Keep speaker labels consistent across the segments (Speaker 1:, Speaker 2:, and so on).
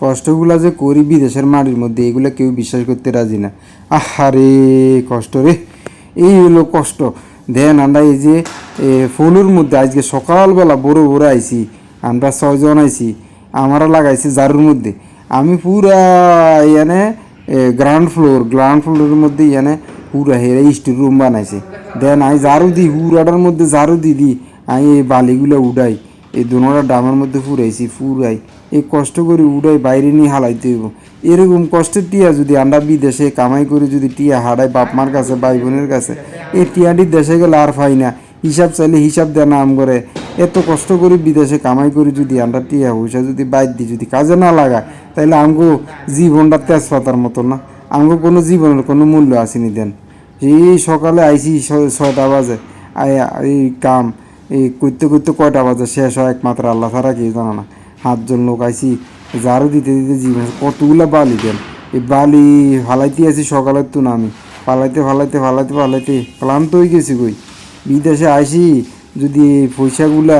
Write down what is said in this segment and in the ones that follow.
Speaker 1: কষ্টগুলা যে করি বিদেশের মাটির মধ্যে, এগুলা কেউ বিশ্বাস করতে রাজি না। আহারে, কষ্ট রে। এই হলো কষ্ট। দেন আমরা এই যে ফুলের মধ্যে আজকে সকালবেলা বড় বড় আইছি, আমরা ছয়জন আইছি, আমারা লাগাইছি জারুর মধ্যে। আমি পুরা এখানে গ্রাউন্ড ফ্লোর গ্রাউন্ড ফ্লোরের মধ্যে এখানে পুরা হেরে স্টোর রুম বানাইছে। দেন আমি ঝাড়ু দিই, পুরাটার মধ্যে ঝাড়ু দি দিই, আমি এই বালিগুলো উড়াই এই দুনোটা ডামের মধ্যে ফুরাইছি, ফুরাই। এই কষ্ট করে উড়াই বাইরে নিয়ে হালাইতে হইব। এরকম কষ্টের টিয়া যদি আমরা বিদেশে কামাই করে যদি টিয়া হারাই বাপ মার কাছে, ভাই বোনের কাছে, এই টিয়াটি দেশে গেলে আর পাই না। হিসাব চাইলে হিসাব দেয় নাম করে। এত কষ্ট করে বিদেশে কামাই করে যদি আমরা টিয়া পয়সা যদি বাইর দিই, যদি কাজে না লাগায় তাহলে আমগো জীবনটা তেজপাতার মতো না। আমগো কোনো জীবনের কোনো মূল্য আসেনি দেন। এই সকালে আইসি ছয়টা বাজে। আই- এই কাম। এই করতে করতে কয়টা বাজে? শেষ হয় একমাত্র, আল্লাহ ছাড়া কেউ জানা না। সাতজন লোক আইসি ঝাড়ু দিতে দিতে জীবন কতগুলো বালি দেন। এই বালি ফালাইতে আছি সকালের তো নামি ফালাইতে ফালাইতে ফালাইতে ফালাইতে ক্লান্ত হয়ে গেছি কই। বিদেশে আইসি যদি এই পয়সাগুলা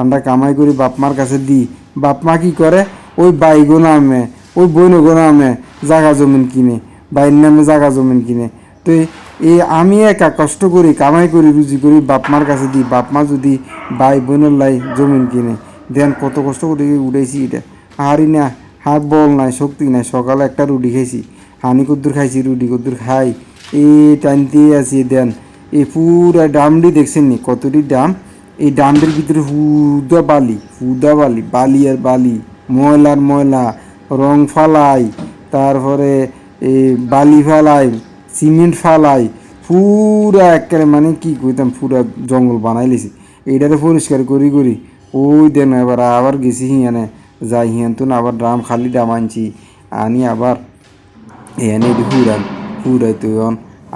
Speaker 1: আমরা কামাই করি বাপ মার কাছে দিই বাপমা কি করে? ওই বাইগো নামে, ওই বইনগো নামে জাগা জমিন কিনে বাইর নামে জাগা জমিন কিনে। তো এই আমি একা কষ্ট করি, কামাই করি, রুজি করি, বাপ মার কাছে দিই, বাপ মা যদি ভাই বোনের লাই জমিন কিনে, দেন কত কষ্ট করে উঠেছি এটা। হারি না হাত বল নাই, শক্তি নাই, সকালে একটা রুটি খাইছি হানি কদ্দুর খাইছি, রুটি কদ্দুর খাই, এই টানতে আছি, দেন এই পুরা ডামডি দেখছেন নি, কতটি ডাম? এই ডামটির ভিতরে হুদা বালি হুদা বালি বালি আর বালি, ময়লার ময়লা, রং ফালাই, তারপরে এই বালি ফালাই সিমেন্ট ফালাই, পুরা একেবারে মানে কি কইতাম, পুরা জঙ্গল বানাই লিছি। এইটারে পরিষ্কার করি করি, ওই দেন এবার আবার গেছি হিয়ানে, যাই হিয়ান তো আবার ড্রাম খালি ড্রাম আনছি, আনি আবার এনে ফুরান ফুরাই তো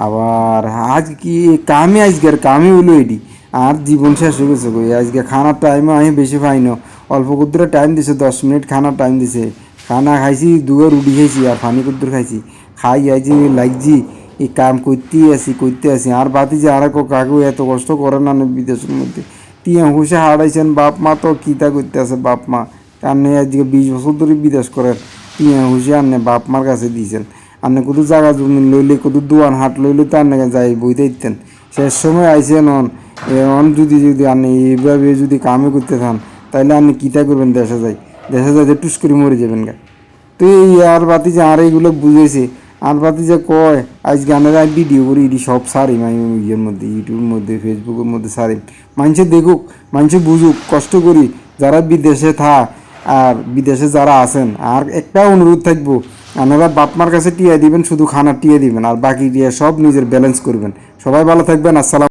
Speaker 1: আবার আজ কি কামে আজকের কামে হলো এটি, আর জীবন শেষ হয়ে গেছে আজকে খানার টাইমে আমি বেশি পাই না, অল্প কুদ্দুরে টাইম দিছে, দশ মিনিট খানার টাইম দিছে, খানা খাইছি দুগো রুটি খাইছি আর পানি কুদ্দুর খাইছি, খাই আইছি লাগছি এই কাম করতেই আসি করতে আসি। আর বাতি যে আর কাকু, এত কষ্ট করে না বিদেশের মধ্যে? টিয়া হুসে হারাইছেন, বাপ মা তো কিতা করতে আছে বাপ মা? কারণে আজকে বিশ বছর ধরে বিদেশ করেন। টিয়া হুসে আনে বাপ মার কাছে দিয়েছেন। আপনি কত জায়গা জমি লইলে কত দোয়ান হাট লইলে তো আপনি যাই বইতে দিতেন। শেষ সময় আইসেন অন। অন যদি যদি আপনি এইভাবে যদি কামে করতে থান তাহলে আপনি কিতা করবেন দেশে যাই? দেশে যাই টুস করে মরে যাবেন গা। তো এই আর বাতি যে আর এইগুলো বুঝেছে আর যে কয় আজ গানের আর ভিডিও করি ইডি সব সারি মাই ইয়ের মধ্যে, ইউটিউবের মধ্যে, ফেসবুকের মধ্যে সারি। মানুষে দেখুক, মানুষে বুঝুক, কষ্ট করি, যারা বিদেশে থা, আর বিদেশে যারা আছেন, আর একটা অনুরোধ থাকব, আপনারা বাপমার কাছে টিয়া দিবেন, শুধু খানা টিয়া দিবেন, আর বাকি টিয়া সব নিজের ব্যালেন্স করবেন। সবাই ভালো থাকবেন, আসসালাম